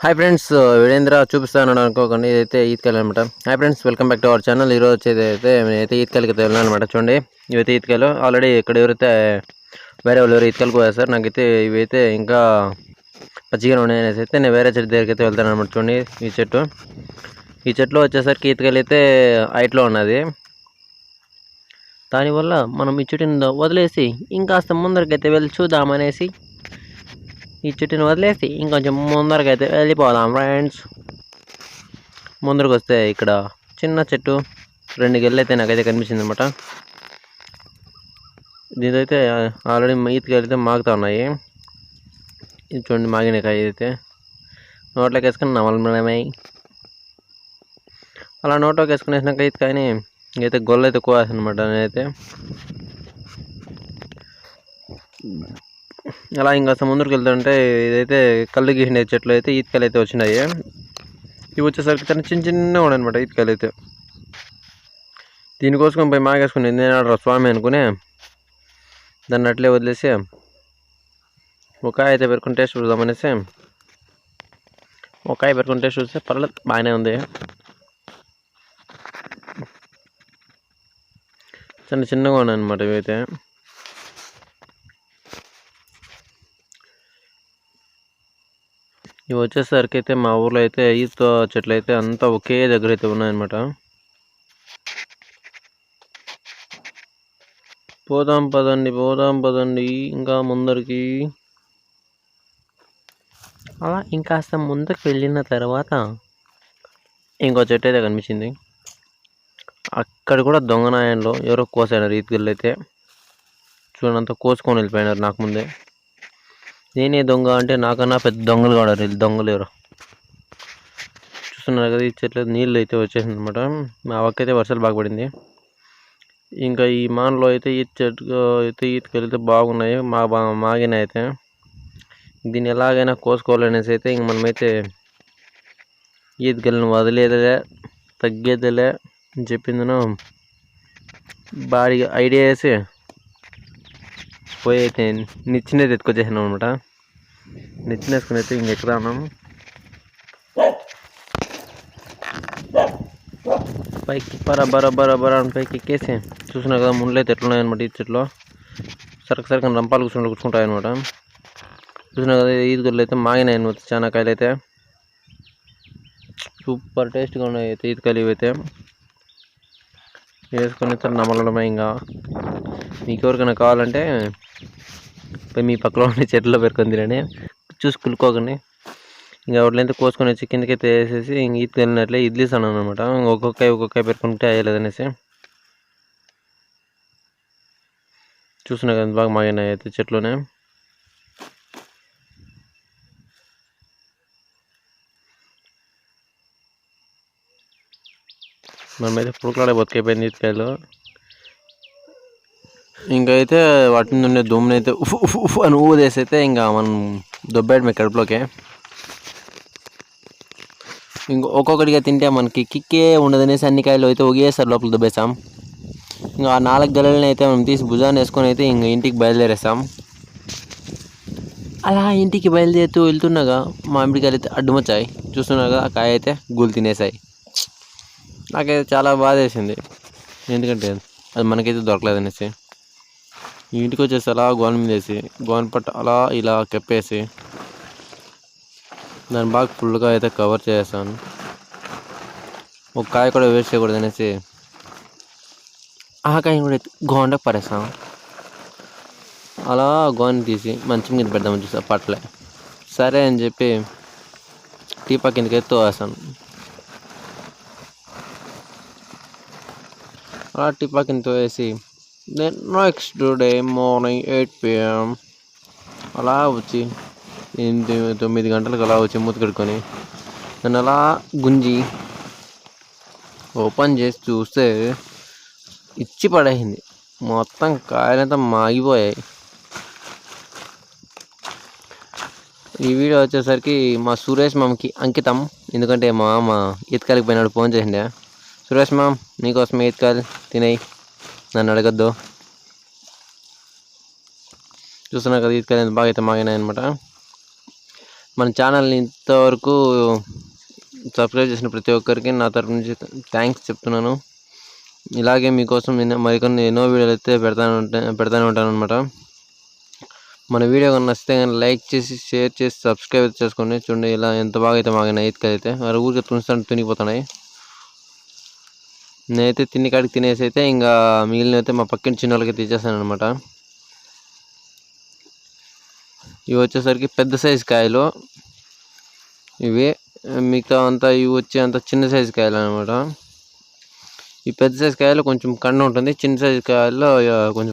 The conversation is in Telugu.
హాయ్ ఫ్రెండ్స్ వీరేంద్ర చూపిస్తాను అనుకోకండి. ఇదైతే ఈత్కాయలు అనమాట hi friends welcome back to our channel ఈరోజు వచ్చేది అయితే నేనైతే ఈత్కాయలకి అయితే వెళ్ళాను అనమాట చూడండి ఇవైతే ఈత్కాయలు ఆల్రెడీ ఇక్కడ ఎవరైతే వేరే వాళ్ళు ఎవరు పోయారు సార్ నాకైతే ఇవైతే ఇంకా పచ్చిగా ఉన్నాయి అనేసి అయితే నేను వేరే చెట్టు దగ్గరికి అయితే వెళ్తాను అనమాట చూడండి ఈ చెట్టు. ఈ చెట్టులో వచ్చేసరికి ఈతకలు అయితే హైట్లో ఉన్నది. దానివల్ల మనం ఈ చెట్టుని వదిలేసి ఇంకాస్త ముందరికైతే వెళ్ళి చూద్దామనేసి ఈ చెట్టుని వదిలేసి ఇంకొంచెం ముందరకైతే వెళ్ళిపోదాం ఫ్రెండ్స్ ముందరకు వస్తే ఇక్కడ చిన్న చెట్టు రెండు గెళ్ళు అయితే నాకైతే కనిపించింది అనమాట దీనిదైతే ఆల్రెడీ ఈతకాయలు అయితే మాగుతూ ఉన్నాయి. ఇది చూడండి మాగిన కాయ అయితే. నోట్లోకి వేసుకుని నవలమై అలా నోట్లోకి వేసుకుని వేసినాక అయితే కానీ అయితే గొల్ల అయితే కోవేస్తాను అనమాట నేనైతే. అలా ఇంకా సముద్రంకి వెళ్తుంటే ఇదైతే కళ్ళు గీసిన చెట్లు అయితే ఈతకాయలు అయితే వచ్చినాయి. ఇవి వచ్చేసరికి తన చిన్న చిన్నగా ఉన్నాయి అనమాట ఈతకాయలు అయితే. దీనికోసం పోయి మాగేసుకుని నేను స్వామి అనుకునే దాన్ని అట్లే వదిలేసి ఒక అయితే పెరుకుని టేస్ట్ చూద్దామనేసి ఒక కాయ టేస్ట్ చూస్తే పర్లేదు బాగానే ఉంది. చిన్న చిన్నగా ఉన్నాయి అనమాట ఇవైతే ఇవి వచ్చేసరికి అయితే మా ఊర్లో అయితే ఈత చెట్లు అయితే అంతా ఒకే దగ్గర అయితే ఉన్నాయన్నమాట. పోదాం పదండి పోదాం పదండి ఇంకా ముందరికి. అలా ఇంకాస్త ముందుకు వెళ్ళిన తర్వాత ఇంకో చెట్టు అయితే కనిపించింది. అక్కడ కూడా దొంగనాయంలో ఎవరో కోసారు రీతిగల్లో అయితే. చూడంతా కోసుకొని వెళ్ళిపోయినారు నాకు ముందే. నేనే దొంగ అంటే నాకన్నా పెద్ద దొంగలు కూడా వీళ్ళు దొంగలు ఎవరు? చూస్తున్నారు కదా ఈ చెట్లు నీళ్ళు అయితే వచ్చేసింది అనమాట మా వక్కైతే వర్షాలు బాగా పడింది. ఇంకా ఈ మాన్లో అయితే ఈత చెట్టు అయితే ఈతకెళ్తే బాగున్నాయి. మా బా మాగినాయి అయితే. దీన్ని ఎలాగైనా కోసుకోవాలనేసి అయితే ఇంక మనమైతే ఈతకెళ్ళిన వదిలేదిలే తగ్గేదిలే అని చెప్పిందను. భారీగా ఐడియా వేసి పోయి అయితే నిచ్చినది ఎత్తుకొచ్చేసాను అనమాట నిచ్చిన వేసుకుని అయితే ఇంక పైకి బర బర బర బర అని పైకి ఎక్కేసి చూసినా కదా ముండ్లు అయితే ఎట్లున్నాయన్నమాట ఈ చెట్లో. సరక సరక రంపాలు కూర్చుంటూ కూర్చుంటాయన్నమాట చూసినా కదా ఈది గొర్రెలు అయితే మాగినాయి అనమాట చాలా కాయలు అయితే. సూపర్ టేస్ట్గా ఉన్నాయి అయితే ఈతకాయలు ఇవైతే వేసుకొని నమలడమే ఇంకా. మీకు ఎవరికైనా కావాలంటే మీ పక్కలో ఉండే చెట్లలో పెరుకొని తినండి. చూసి కులుకోకండి. ఇంకా వాటిలో కోసుకొని వచ్చి కిందకైతే వేసేసి ఇంక ఈత వెళ్ళినట్లే అన్నాను అనమాట ఒక్కొక్క ఒక్కొక్క పెరుకుంటే అయ్యలేదనేసి. చూస్తున్నా కదా బాగా మాగినాయి అయితే చెట్లోనే. మనమైతే పుడకలాడే బతికైపోయింది ఈతకాయలు అయితే వాటి నుండి ఉండే దుమ్ముని అయితే ఉఫ్ ఉఫ్ ఉఫ్ అని ఊదేసి అయితే ఇంకా మనం దొబ్బేయడమే కడుపులోకి. ఇంకో ఒక్కొక్కటిగా తింటే మనకి కిక్కే ఉండదనేసి అన్ని కాయలు అయితే ఒకేసారి లోపల దుబ్బేసాం ఇంకా ఆ నాలుగు గల్లలని అయితే మనం తీసి భుజాన్ని వేసుకొని అయితే ఇంక ఇంటికి బయలుదేరేస్తాం. అలా ఇంటికి బయలుదేరుతూ వెళ్తున్నాగా మామిడికాయలు అయితే అడ్డుమొచ్చాయి. చూస్తున్నాగా ఆ కాయ అయితే గూలు తినేసాయి. నాకైతే చాలా బాధ వేసింది ఎందుకంటే అది మనకైతే దొరకలేదనేసి. ఇంటికి వచ్చేసి అలా గోన మీద వేసి గోన పట్ట అలా ఇలా కప్పేసి దాన్ని బాగా ఫుల్గా అయితే కవర్ చేసాను ఒక కాయ కూడా వేస్ట్ చేయకూడదు అనేసి ఆ కాయ కూడా గోండకు పడేస్తాం అలా గోని తీసి మంచం కింద పెడదామని చూసా పట్టలే. సరే అని చెప్పి టీపా కిందకి ఎత్తు వేస్తాను అలా టీపా వేసి then next day morning eight PM అలా వచ్చి ఎనిమిది తొమ్మిది గంటలకు అలా వచ్చి మూత కడుక్కొని దాన్ని అలా గుంజి ఓపెన్ చేసి చూస్తే ఇచ్చి పడేసింది. మొత్తం కాయలంతా మాగిపోయాయి. ఈ వీడియో వచ్చేసరికి మా సురేష్ మామకి అంకితం. ఎందుకంటే మా మామ ఈతకాయలకి పోయినాడు ఫోన్ చేసిండే. సురేష్ మామ్ నీకోసం ఈతకాయలు తినేయి. నన్ను అడగద్దు. చూస్తున్నా కదా ఈతకాయలు ఎంత బాగా అయితే మాగినాయి అనమాట మన ఛానల్ని ఇంతవరకు సబ్స్క్రైబ్ చేసిన ప్రతి ఒక్కరికి నా తరపు నుంచి థ్యాంక్స్ చెప్తున్నాను. ఇలాగే మీకోసం నేను మరికొన్ని ఎన్నో వీడియోలు అయితే పెడతాను ఉంటా పెడతానే ఉంటాను అనమాట మన వీడియో కన్నా నచ్చితే కానీ లైక్ చేసి షేర్ చేసి సబ్స్క్రైబ్ చేసుకోండి. చూడండి ఇలా ఎంత బాగా అయితే మాగిన ఈతకాయ అయితే. వారి ఊరికి తుంచుతాను తునిగిపోతున్నాయి. నేనైతే తిని కాడికి తినేసి అయితే ఇంకా మిగిలిన అయితే మా పక్కన చిన్న వాళ్ళకి తీసేసాను అనమాట ఇవి వచ్చేసరికి పెద్ద సైజు కాయలు. ఇవి మిగతా అంతా ఇవి వచ్చే అంత చిన్న సైజు కాయలు అనమాట ఈ పెద్ద సైజు కాయలు కొంచెం కండ ఉంటుంది చిన్న సైజు కాయల్లో కొంచెం